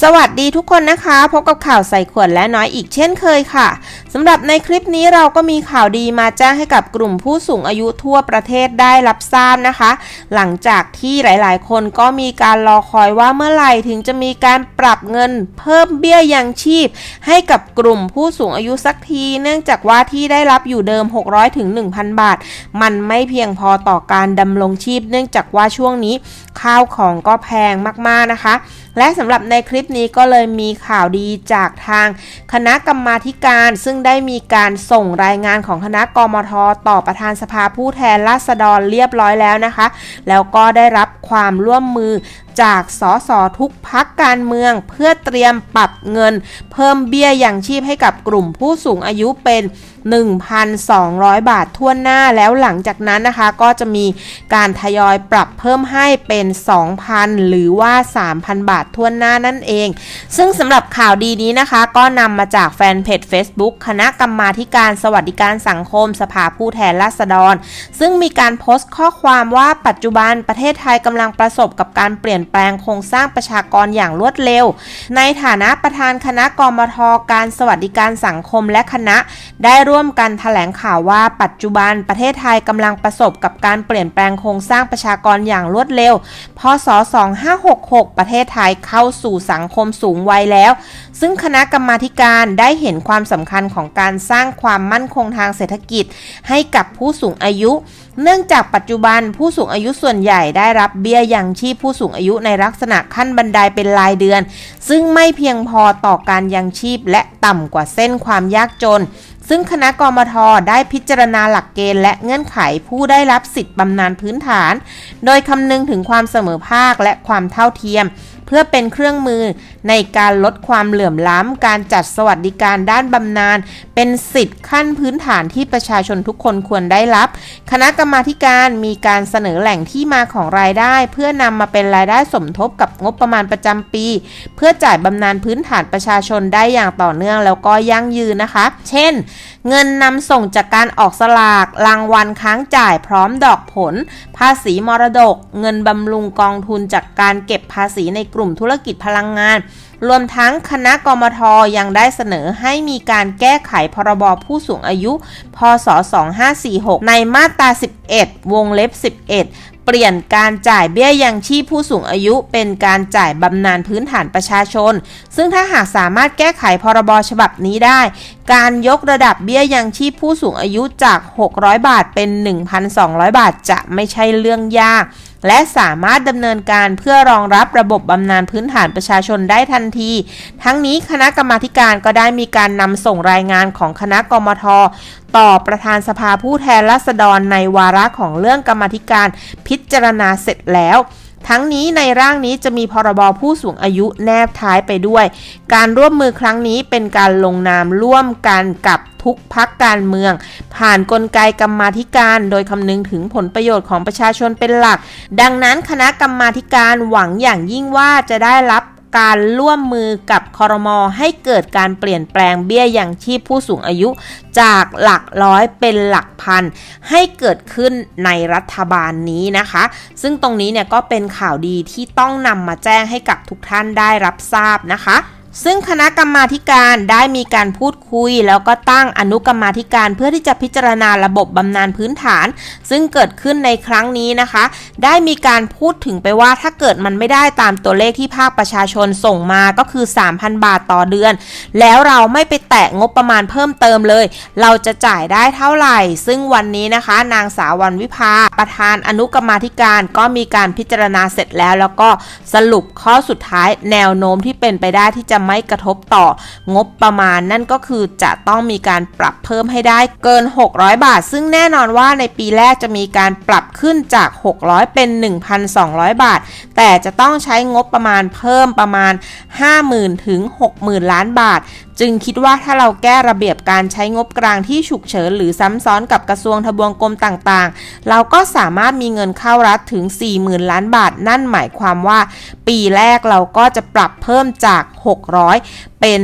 สวัสดีทุกคนนะคะ พบกับข่าวใส่ขวดและน้อยอีกเช่นเคยค่ะสำหรับในคลิปนี้เราก็มีข่าวดีมาแจ้งให้กับกลุ่มผู้สูงอายุทั่วประเทศได้รับทราบนะคะ หลังจากที่หลายๆ คนก็มีการรอคอยว่าเมื่อไหร่ถึงจะมีการปรับเงินเพิ่มเบี้ยยังชีพ ให้กับกลุ่มผู้สูงอายุสักที เนื่องจากว่าที่ได้รับอยู่เดิม 600ถึง1,000 บาท มันไม่เพียงพอต่อการดำรงชีพ เนื่องจากว่าช่วงนี้ข้าวของก็แพงมากๆนะคะ และสำหรับในคลิปนี้ก็เลยมีข่าวดีจากทางคณะกรรมาการซึ่งได้มีการส่งรายงานของคณะกมทต่อประธานสภาผู้แทนราษฎรเรียบร้อยแล้วนะคะ แล้วก็ได้รับความร่วมมือ จากสสทุกพักการเมือง เพื่อเตรียมปรับเงิน เพิ่มเบี้ยอย่างชีพให้กับกลุ่มผู้สูงอายุเป็น 1,200 บาททั่วหน้าแล้วหลังจากนั้นนะคะ ก็จะมีการทยอยปรับเพิ่มให้เป็น 2,000 หรือว่า 3,000 บาททั่วหน้านั่นเอง ซึ่งสำหรับข่าวดีนี้นะคะ ก็นำมาจากแฟนเพจ Facebook คณะกรรมาการสวัสดิการสังคมสภาผู้แทนราษฎร ซึ่งมีการโพสต์ข้อความว่าปัจจุบันประเทศไทยกำลังประสบกับการเปลี่ยนแปลงโครงสร้างประชากรอย่างรวดเร็ว ในฐานะประธานคณะกรมทการสวัสดิการสังคมและคณะ ได้ร่วมกันแถลงข่าวว่าปัจจุบันประเทศไทยกำลังประสบกับการเปลี่ยนแปลงโครงสร้างประชากรอย่างรวดเร็ว พศ 2566 ประเทศไทยเข้าสู่สังคมสูงวัยแล้ว ซึ่งคณะกรรมาการได้เห็นความสำคัญของการสร้างความมั่นคงทางเศรษฐกิจ ให้กับผู้สูงอายุเนื่องจากปัจจุบันผู้สูงอายุส่วนใหญ่ได้รับเบี้ยยังชีพผู้สูงอายุในลักษณะขั้นบันไดเป็นรายเดือน ซึ่งไม่เพียงพอต่อการยังชีพและต่ำกว่าเส้นความยากจน ซึ่งคณะกรมทได้พิจารณาหลักเกณฑ์และเงื่อนไขผู้ได้รับสิทธิบำนาญพื้นฐาน โดยคำนึงถึงความเสมอภาคและความเท่าเทียม พื่อเป็นเครื่องมือในการลดความเหลื่อมล้ำ การจัดสวัสดิการด้านบำนาญเป็นสิทธิ์ขั้นพื้นฐานที่ประชาชนทุกคนควรได้รับ คณะกรรมาการมีการเสนอแหล่งที่มาของรายได้ เพื่อนำมาเป็นรายได้สมทบกับงบประมาณประจำปี เพื่อจ่ายบำนาญพื้นฐานประชาชนได้อย่างต่อเนื่องแล้วก็ยั่งยืนนะคะ เช่น เงินนำส่งจากการออกสลาก รางวัลค้างจ่ายพร้อมดอกผล ภาษีมรดก เงินบำรุงกองทุนจากการเก็บภาษีในกลุ่มุ่มธุรกิจพลังงาน รวมทั้งคณะกรมทยังได้เสนอให้มีการแก้ไขพรบผู้สูงอายุ พศ 2546 ในมาตรา 11 วงเล็บ 11 เปลี่ยนการจ่ายเบี้ยยังชีพผู้สูงอายุเป็นการจ่ายบำนาญพื้นฐานประชาชน ซึ่งถ้าหากสามารถแก้ไขพรบฉบับนี้ได้ การยกระดับเบี้ยยังชีพผู้สูงอายุจาก 600 บาทเป็น 1,200 บาทจะไม่ใช่เรื่องยาก และสามารถดำเนินการเพื่อรองรับระบบบำนาญพื้นฐานประชาชนได้ทันที ทั้งนี้คณะกรรมาการก็ได้มีการนำส่งรายงานของคณะกรมท ต่อประธานสภาผู้แทนราษฎรในวาระของเรื่องกรรมธิการพิจารณาเสร็จแล้ว ทั้งนี้ในร่างนี้จะมีพรบผู้สูงอายุแนบท้ายไปด้วย การร่วมมือครั้งนี้เป็นการลงนามร่วมกันกับทุกพักการเมือง ผ่านนกลไกกรรมาธิการ โดยคำนึงถึงผลประโยชน์ของประชาชนเป็นหลัก ดังนั้นคณะกรรมาธิการหวังอย่างยิ่งว่าจะได้รับ การร่วมมือกับคอรมอให้เกิดการเปลี่ยนแปลงเบี้ยยังชีพผู้สูงอายุ จากหลักร้อยเป็นหลักพัน ให้เกิดขึ้นในรัฐบาลนี้นะคะ ซึ่งตรงนี้เนี่ยก็เป็นข่าวดีที่ต้องนำมาแจ้งให้กับทุกท่านได้รับทราบนะคะ ซึ่งคณะกรรมาการได้มีการพูดคุย แล้วก็ตั้งอนุกรรมาการเพื่อที่จะพิจารณาระบบบำนาญพื้นฐาน ซึ่งเกิดขึ้นในครั้งนี้นะคะ ได้มีการพูดถึงไปว่าถ้าเกิดมันไม่ได้ตามตัวเลขที่ภาคประชาชนส่งมาก็คือ 3,000 บาทต่อเดือน แล้วเราไม่ไปแตะงบประมาณเพิ่มเติมเลย เราจะจ่ายได้เท่าไหร่ ซึ่งวันนี้นะคะ นางสาววันวิภาประธานอนุกรรมาการก็มีการพิจารณาเสร็จแล้ว แล้วก็สรุปข้อสุดท้ายแนวโน้มที่เป็นไปได้ที่จะไม่กระทบต่องบประมาณ นั่นก็คือจะต้องมีการปรับเพิ่มให้ได้เกิน 600 บาท ซึ่งแน่นอนว่าในปีแรกจะมีการปรับขึ้นจาก 600 เป็น 1,200 บาท แต่จะต้องใช้งบประมาณเพิ่มประมาณ 50,000 ถึง 60,000 ล้านบาท จึงคิดว่าถ้าเราแก้ระเบียบการใช้งบกลางที่ฉุกเฉินหรือซ้ำซ้อนกับกระทรวงทบวงกรมต่างๆ เราก็สามารถมีเงินเข้ารัฐถึง 40,000 ล้านบาท นั่นหมายความว่า ปีแรกเราก็จะปรับเพิ่มจาก600 เป็น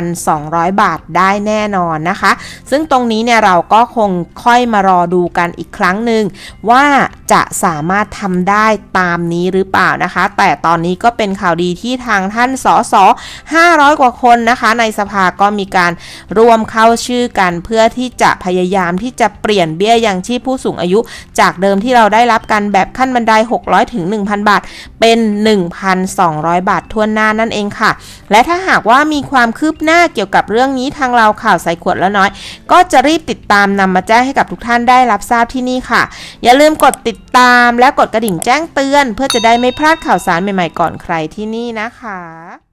1,200 บาทได้แน่นอนนะคะ ซึ่งตรงนี้เนี่ยเราก็คงค่อยมารอดูกันอีกครั้งหนึ่งว่าจะสามารถทำได้ตามนี้หรือเปล่านะคะ แต่ตอนนี้ก็เป็นข่าวดีที่ทางท่านสส500 กว่าคนนะคะ ในสภาก็มีการรวมเข้าชื่อกันเพื่อที่จะพยายามที่จะเปลี่ยนเบี้ยยังชีพผู้สูงอายุ จากเดิมที่เราได้รับกันแบบขั้นบันได 600ถึง1,000 บาท เป็น 1,200 บาททั่วหน้านั่นเองค่ะ และถ้าหากว่ามีความคืบหน้าเกี่ยวกับเรื่องนี้ทางเราข่าวใส่ขวดแล้วน้อย ก็จะรีบติดตามนำมาแจ้งให้กับทุกท่านได้รับทราบที่นี่ค่ะ อย่าลืมกดติดตามและกดกระดิ่งแจ้งเตือน เพื่อจะได้ไม่พลาดข่าวสารใหม่ๆก่อนใครที่นี่นะคะ